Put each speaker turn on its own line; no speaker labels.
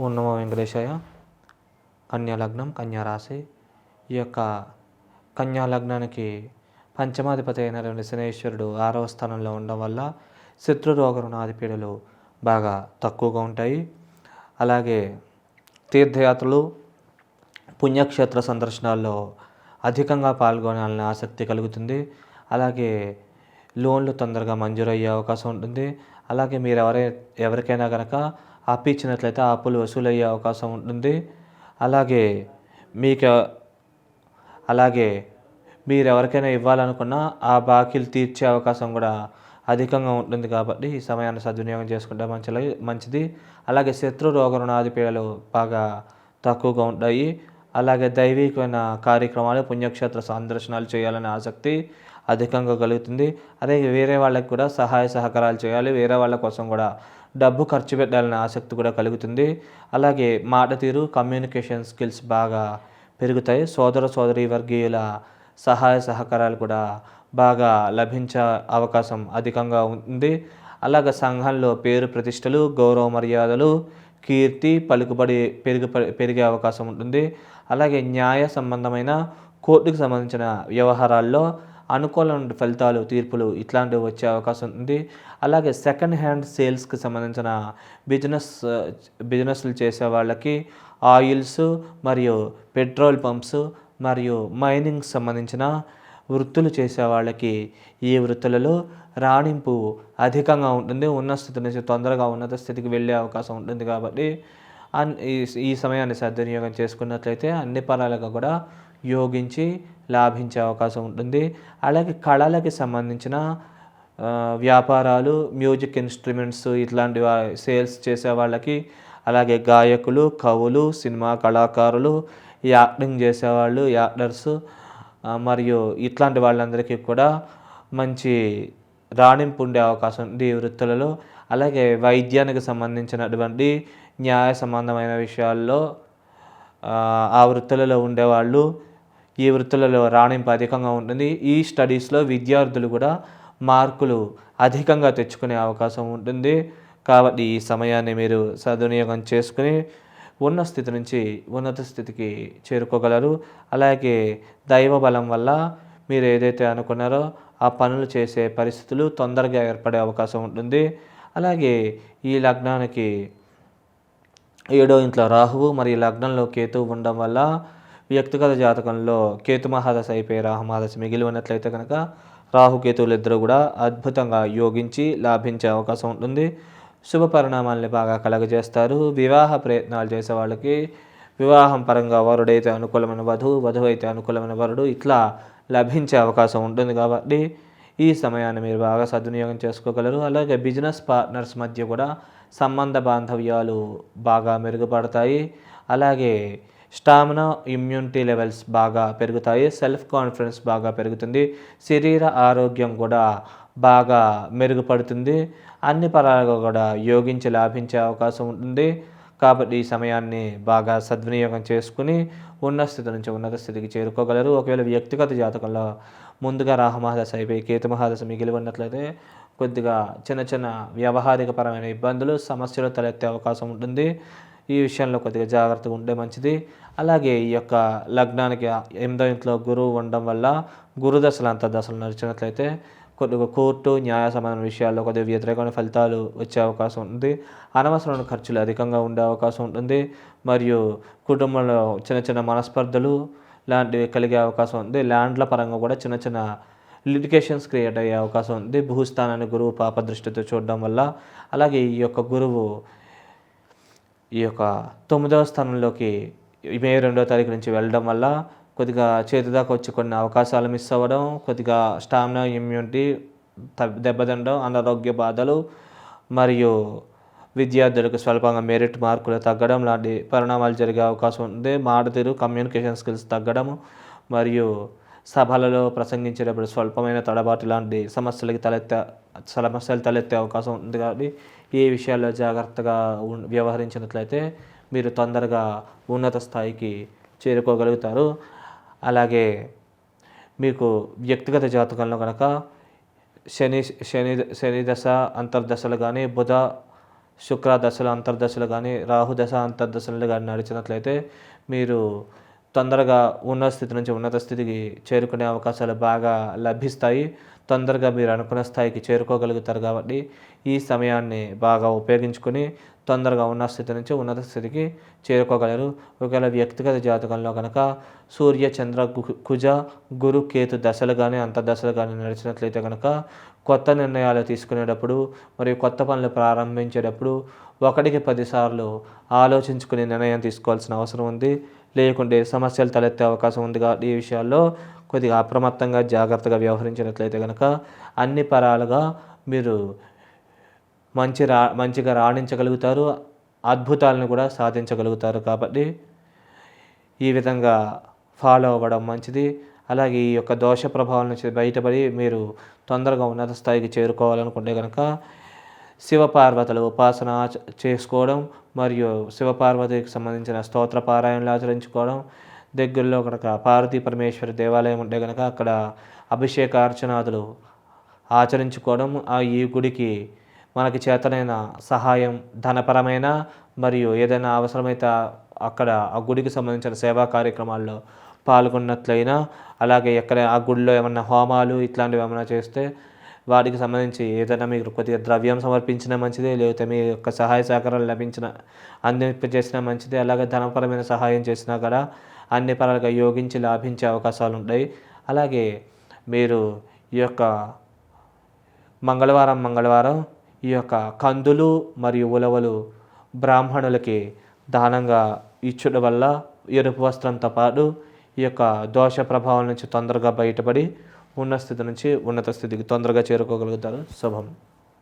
ఓం నమో కన్యా కన్యాలగ్నం కన్యా రాశి ఈ యొక్క కన్యా లగ్నానికి పంచమాధిపతి అయినటువంటి శనేశ్వరుడు ఆరవ స్థానంలో ఉండడం వల్ల శత్రు రోగ రుణాధిపీడలు బాగా తక్కువగా ఉంటాయి. అలాగే తీర్థయాత్రలు పుణ్యక్షేత్ర సందర్శనాల్లో అధికంగా పాల్గొనాలని ఆసక్తి కలుగుతుంది. అలాగే లోన్లు తొందరగా మంజూరయ్యే అవకాశం ఉంటుంది. అలాగే మీరు ఎవరై ఎవరికైనా కనుక అప్పు ఇచ్చినట్లయితే ఆ అప్పులు వసూలయ్యే అవకాశం ఉంటుంది. అలాగే మీకు అలాగే మీరు ఎవరికైనా ఇవ్వాలనుకున్నా ఆ బాకీలు తీర్చే అవకాశం కూడా అధికంగా ఉంటుంది కాబట్టి ఈ సమయాన్ని సద్వినియోగం చేసుకుంటే మంచి మంచిది. అలాగే శత్రు రోగ రుణాది పీడలు బాగా తక్కువగా ఉంటాయి. అలాగే దైవికమైన కార్యక్రమాలు పుణ్యక్షేత్ర సందర్శనాలు చేయాలనే ఆసక్తి అధికంగా కలుగుతుంది. అదే వేరే వాళ్ళకి కూడా సహాయ సహకారాలు చేయాలి. వేరే వాళ్ళ కోసం కూడా డబ్బు ఖర్చు పెట్టాలనే ఆసక్తి కూడా కలుగుతుంది. అలాగే మాట తీరు కమ్యూనికేషన్ స్కిల్స్ బాగా పెరుగుతాయి. సోదర సోదరి వర్గీయుల సహాయ సహకారాలు కూడా బాగా లభించే అవకాశం అధికంగా ఉంది. అలాగే సంఘంలో పేరు ప్రతిష్టలు గౌరవ మర్యాదలు కీర్తి పలుకుబడి పెరుగు పెరిగే అవకాశం ఉంటుంది. అలాగే న్యాయ సంబంధమైన కోర్టుకు సంబంధించిన వ్యవహారాల్లో అనుకూలమైన ఫలితాలు తీర్పులు ఇట్లాంటివి వచ్చే అవకాశం ఉంది అలాగే సెకండ్ హ్యాండ్ సేల్స్కి సంబంధించిన బిజినెస్ బిజినెస్లు చేసే వాళ్ళకి ఆయిల్స్ మరియు పెట్రోల్ పంప్స్ మరియు మైనింగ్ సంబంధించిన వృత్తులు చేసే వాళ్ళకి ఈ వృత్తులలో రాణింపు అధికంగా ఉంటుంది ఉన్న స్థితి నుంచి తొందరగా ఉన్నత స్థితికి వెళ్ళే అవకాశం ఉంటుంది కాబట్టి అన్ ఈ ఈ సమయాన్ని సద్వినియోగం చేసుకున్నట్లయితే అన్ని పరాలుగా కూడా యోగించి లాభించే అవకాశం ఉంటుంది. అలాగే కళలకి సంబంధించిన వ్యాపారాలు మ్యూజిక్ ఇన్స్ట్రుమెంట్స్ ఇట్లాంటి సేల్స్ చేసే వాళ్ళకి అలాగే గాయకులు కవులు సినిమా కళాకారులు యాక్టింగ్ చేసేవాళ్ళు యాక్టర్స్ మరియు ఇట్లాంటి వాళ్ళందరికీ కూడా మంచి రాణింపు ఉండే అవకాశం ఉంది ఈ వృత్తులలో. అలాగే వైద్యానికి సంబంధించినటువంటి న్యాయ సంబంధమైన విషయాల్లో ఆ వృత్తులలో ఉండేవాళ్ళు ఈ వృత్తులలో రాణింపు అధికంగా ఉంటుంది. ఈ స్టడీస్లో విద్యార్థులు కూడా మార్కులు అధికంగా తెచ్చుకునే అవకాశం ఉంటుంది. కాబట్టి ఈ సమయాన్ని మీరు సద్వినియోగం చేసుకుని ఉన్న స్థితి నుంచి ఉన్నత స్థితికి చేరుకోగలరు. అలాగే దైవ బలం వల్ల మీరు ఏదైతే అనుకున్నారో ఆ పనులు చేసే పరిస్థితులు తొందరగా ఏర్పడే అవకాశం ఉంటుంది. అలాగే ఈ లగ్నానికి ఏడో ఇంట్లో రాహువు మరియు లగ్నంలో కేతువు ఉండడం వల్ల వ్యక్తిగత జాతకంలో కేతు మహాదశ అయిపోయి రాహు మహాదశ మిగిలి ఉన్నట్లయితే కనుక రాహుకేతువులు ఇద్దరు కూడా అద్భుతంగా యోగించి లాభించే అవకాశం ఉంటుంది. శుభ పరిణామాల్ని బాగా కలగజేస్తారు. వివాహ ప్రయత్నాలు చేసే వాళ్ళకి వివాహం పరంగా వరుడైతే అనుకూలమైన వధువు వధువు అయితే అనుకూలమైన వరుడు ఇట్లా లభించే అవకాశం ఉంటుంది కాబట్టి ఈ సమయాన్ని మీరు బాగా సద్వినియోగం చేసుకోగలరు. అలాగే బిజినెస్ పార్ట్నర్స్ మధ్య కూడా సంబంధ బాంధవ్యాలు బాగా మెరుగుపడతాయి. అలాగే స్టామినా ఇమ్యూనిటీ లెవెల్స్ బాగా పెరుగుతాయి సెల్ఫ్ కాన్ఫిడెన్స్ బాగా పెరుగుతుంది శరీర ఆరోగ్యం కూడా బాగా మెరుగుపడుతుంది అన్ని పరాలుగా కూడా యోగించి లాభించే అవకాశం ఉంటుంది. కాబట్టి ఈ సమయాన్ని బాగా సద్వినియోగం చేసుకుని ఉన్న స్థితి నుంచి ఉన్నత స్థితికి చేరుకోగలరు. ఒకవేళ వ్యక్తిగత జాతకంలో ముందుగా రాహమహాదశ అయిపోయి కేతు మహాదశ మిగిలి ఉన్నట్లయితే కొద్దిగా చిన్న చిన్న వ్యవహారిక పరమైన ఇబ్బందులు సమస్యలు తలెత్తే అవకాశం ఉంటుంది. ఈ విషయంలో కొద్దిగా జాగ్రత్తగా ఉంటే మంచిది. అలాగే ఈ యొక్క లగ్నానికి ఎనిమిదో ఇంట్లో గురువు ఉండడం వల్ల గురుదశలు అంత దశలు నడిచినట్లయితే కొద్దిగా కోర్టు న్యాయ సంబంధమైన విషయాల్లో కొద్దిగా వ్యతిరేకమైన ఫలితాలు వచ్చే అవకాశం ఉంటుంది. అనవసరమైన ఖర్చులు అధికంగా ఉండే అవకాశం ఉంటుంది. మరియు కుటుంబంలో చిన్న చిన్న మనస్పర్ధలు లాంటివి కలిగే అవకాశం ఉంది. ల్యాండ్ల పరంగా కూడా చిన్న చిన్న లిటికేషన్స్ క్రియేట్ అయ్యే అవకాశం ఉంది. భూస్థానాన్ని గురువు పాప దృష్టితో చూడడం వల్ల. అలాగే ఈ యొక్క గురువు ఈ యొక్క తొమ్మిదవ స్థానంలోకి మే రెండో తారీఖు నుంచి వెళ్ళడం వల్ల కొద్దిగా చేతి దాకా వచ్చి కొన్ని అవకాశాలు మిస్ అవ్వడం కొద్దిగా స్టామినా ఇమ్యూనిటీ దెబ్బతినడం అనారోగ్య బాధలు మరియు విద్యార్థులకు స్వల్పంగా మెరిట్ మార్కులు తగ్గడం లాంటి పరిణామాలు జరిగే అవకాశం ఉంది. మాడతీరు కమ్యూనికేషన్ స్కిల్స్ తగ్గడం మరియు సభలలో ప్రసంగించేటప్పుడు స్వల్పమైన తడబాటు లాంటి సమస్యలకి తలెత్తే సమస్యలు తలెత్తే అవకాశం ఉంది కాబట్టి ఏ విషయాల్లో జాగ్రత్తగా వ్యవహరించినట్లయితే మీరు తొందరగా ఉన్నత స్థాయికి చేరుకోగలుగుతారు. అలాగే మీకు వ్యక్తిగత జాతకంలో కనుక శని శని శని దశ అంతర్దశలు కానీ బుధ శుక్ర దశలు అంతర్దశలు కానీ రాహు దశ అంతర్దశలు కానీ నడిచినట్లయితే మీరు తొందరగా ఉన్న స్థితి నుంచి ఉన్నత స్థితికి చేరుకునే అవకాశాలు బాగా లభిస్తాయి. తొందరగా మీరు అనుకున్న స్థాయికి చేరుకోగలుగుతారు కాబట్టి ఈ సమయాన్ని బాగా ఉపయోగించుకొని తొందరగా ఉన్న స్థితి నుంచి ఉన్నత స్థితికి చేరుకోగలరు. ఒకవేళ వ్యక్తిగత జాతకంలో కనుక సూర్య చంద్ర గు- కుజ గురు కేతు దశలు కానీ దశలు కానీ నడిచినట్లయితే కనుక కొత్త నిర్ణయాలు తీసుకునేటప్పుడు మరియు కొత్త పనులు ప్రారంభించేటప్పుడు ఒకటికి పదిసార్లు ఆలోచించుకునే నిర్ణయం తీసుకోవాల్సిన అవసరం ఉంది. లేకుంటే సమస్యలు తలెత్తే అవకాశం ఉంది కాబట్టి ఈ విషయాల్లో కొద్దిగా అప్రమత్తంగా జాగ్రత్తగా వ్యవహరించినట్లయితే కనుక అన్ని పరాలుగా మీరు మంచి రా మంచిగా రాణించగలుగుతారు అద్భుతాలను కూడా సాధించగలుగుతారు కాబట్టి ఈ విధంగా ఫాలో అవ్వడం మంచిది. అలాగే ఈ యొక్క దోష ప్రభావం నుంచి బయటపడి మీరు తొందరగా ఉన్నత స్థాయికి చేరుకోవాలనుకుంటే కనుక శివపార్వతుల ఉపాసన చేసుకోవడం మరియు శివపార్వతికి సంబంధించిన స్తోత్ర పారాయణలు ఆచరించుకోవడం దగ్గరలో కనుక పార్వతీ పరమేశ్వరి దేవాలయం ఉంటే కనుక అక్కడ అభిషేక అర్చనాదులు ఆచరించుకోవడం ఆ ఈ గుడికి మనకి చేతనైన సహాయం ధనపరమైన మరియు ఏదైనా అవసరమైతే అక్కడ ఆ గుడికి సంబంధించిన సేవా కార్యక్రమాల్లో పాల్గొన్నట్లయినా అలాగే ఎక్కడ ఆ గుడిలో ఏమన్నా హోమాలు ఇట్లాంటివి ఏమైనా చేస్తే వాటికి సంబంధించి ఏదైనా మీకు కొద్దిగా ద్రవ్యం సమర్పించినా మంచిదే లేకపోతే మీ యొక్క సహాయ సహకారాలు లభించిన అందింపజేసినా మంచిదే అలాగే ధనపరమైన సహాయం చేసినా కూడా అన్ని పరాలుగా యోగించి లాభించే అవకాశాలు ఉంటాయి. అలాగే మీరు ఈ యొక్క మంగళవారం మంగళవారం ఈ యొక్క కందులు మరియు ఉలవలు బ్రాహ్మణులకి దానంగా ఇచ్చడం వల్ల ఎరుపు వస్త్రంతో పాటు ఈ యొక్క దోష ప్రభావం నుంచి తొందరగా బయటపడి ఉన్న స్థితి నుంచి ఉన్నత స్థితికి తొందరగా చేరుకోగలుగుతారు. శుభం.